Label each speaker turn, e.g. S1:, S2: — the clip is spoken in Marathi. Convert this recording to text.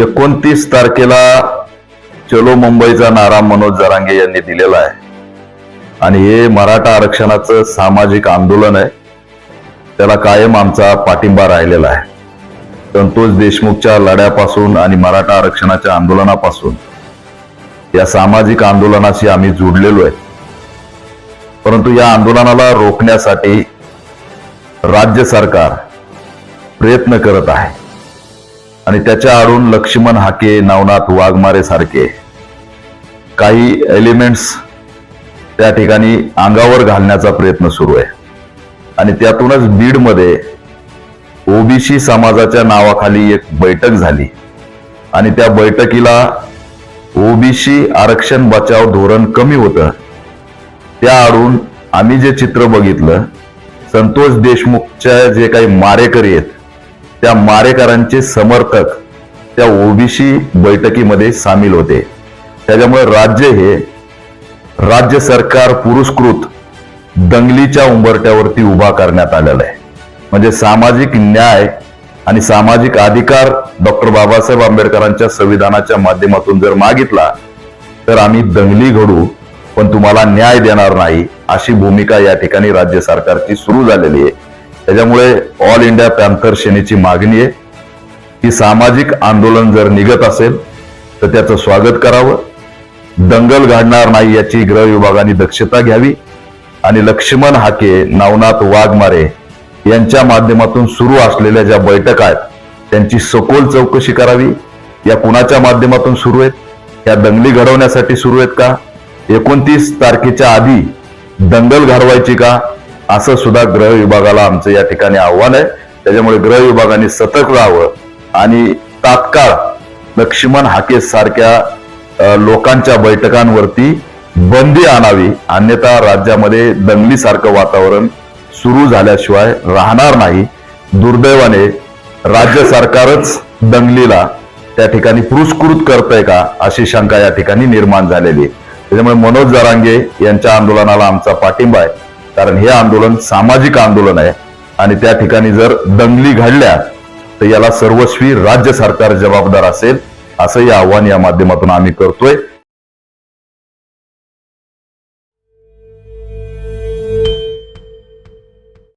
S1: एकोणतीस तारखेला चलो मुंबईचा नारा मनोज जरांगे यांनी दिलेला आहे. आणि हे मराठा आरक्षणाचं सामाजिक आंदोलन आहे. त्याला कायम आमचा पाठिंबा राहिलेला आहे. संतोष देशमुखच्या लढ्यापासून आणि मराठा आरक्षणाच्या आंदोलनापासून या सामाजिक आंदोलनाशी आम्ही जुडलेलो आहे. परंतु या आंदोलनाला रोखण्यासाठी राज्य सरकार प्रयत्न करत आहे. आणि त्याच्या आडून लक्ष्मण हाके नवनाथ वाघमारे सारखे. काही एलिमेंट्स त्या ठिकाणी अंगावर घालण्याचा प्रयत्न सुरू आहे. आणि त्यातूनच बीडमध्ये ओबीसी समाजाच्या नावाखाली एक बैठक झाली. आणि त्या बैठकीला ओबीसी आरक्षण बचाव धोरण कमी होतं. त्या आडून आम्ही जे चित्र बघितलं संतोष देशमुखच्या जे काही मारेकरी आहेत त्या मारेकरांचे समर्थक त्या ओबीसी बैठकीमध्ये सामील होते. त्याच्यामुळे राज्य हे राज्य सरकार पुरस्कृत दंगलीच्या उंबरट्यावरती उभा करण्यात आलेला आहे. म्हणजे सामाजिक न्याय आणि सामाजिक अधिकार डॉक्टर बाबासाहेब आंबेडकरांच्या संविधानाच्या माध्यमातून जर मागितला तर आम्ही दंगली घडू पण तुम्हाला न्याय देणार नाही अशी भूमिका या ठिकाणी राज्य सरकारची सुरू झालेली आहे. त्याच्यामुळे ऑल इंडिया पॅन्थर सेनेची मागणी आहे. की सामाजिक आंदोलन जर निघत असेल तर त्याचं स्वागत करावं. दंगल घडणार नाही याची गृह विभागाने दक्षता घ्यावी. आणि लक्ष्मण हाके नवनाथ वाघमारे यांच्या माध्यमातून सुरू असलेल्या ज्या बैठका आहेत त्यांची सखोल चौकशी करावी. या कुणाच्या माध्यमातून सुरू आहेत? या दंगली घडवण्यासाठी सुरू आहेत का? एकोणतीस तारखेच्या आधी दंगल घडवायची का? असं सुद्धा ग्रह विभागाला आमचं या ठिकाणी आव्हान आहे. त्याच्यामुळे ग्रह विभागाने सतर्क राहावं आणि तात्काळ लक्ष्मण हाके सारख्या लोकांच्या बैठकांवरती बंदी आणावी. अन्यथा राज्यामध्ये दंगलीसारखं वातावरण सुरू झाल्याशिवाय राहणार नाही. दुर्दैवाने राज्य सरकारच दंगलीला त्या ठिकाणी पुरस्कृत करतंय का अशी शंका या ठिकाणी निर्माण झालेली आहे. त्याच्यामुळे मनोज जरांगे यांच्या आंदोलनाला आमचा पाठिंबा आहे. कारण हे आंदोलन सामाजिक आंदोलन आहे. आणि त्या ठिकाणी जर दंगली घडल्या तर याला सर्वस्वी राज्य सरकार जबाबदार असेल असं हे आव्हान या माध्यमातून आम्ही करतोय.